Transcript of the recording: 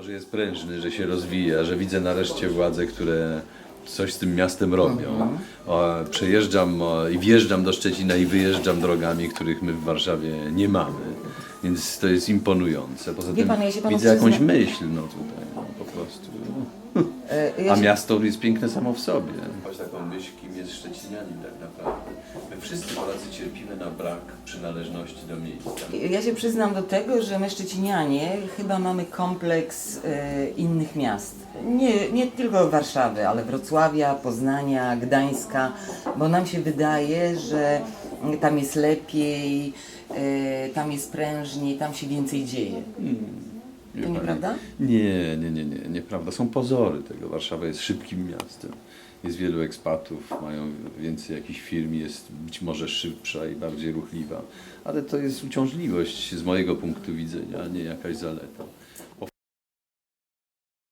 Że jest prężny, że się rozwija, że widzę nareszcie władze, które coś z tym miastem robią. O, przejeżdżam i wjeżdżam do Szczecina i wyjeżdżam drogami, których my w Warszawie nie mamy. Więc to jest imponujące. Poza Wie tym pan, ja się panu widzę jakąś myśl no tutaj, no, po prostu. E, ja A się- miasto jest piękne samo w sobie. Choć taką myśl, kim jest Szczecinianin tak naprawdę. My wszyscy Polacy cierpimy na brak przynależności do miejsca. Ja się przyznam do tego, że my Szczecinianie chyba mamy kompleks e, innych miast. Nie, nie tylko Warszawy, ale Wrocławia, Poznania, Gdańska, bo nam się wydaje, że tam jest lepiej, e, tam jest prężniej, tam się więcej dzieje. Wie To nieprawda? Nie, nie, nie, nie, nieprawda. Są pozory tego. Warszawa jest szybkim miastem. Jest wielu ekspatów, mają więcej jakichś firm, jest być może szybsza i bardziej ruchliwa. Ale to jest uciążliwość z mojego punktu widzenia, a nie jakaś zaleta.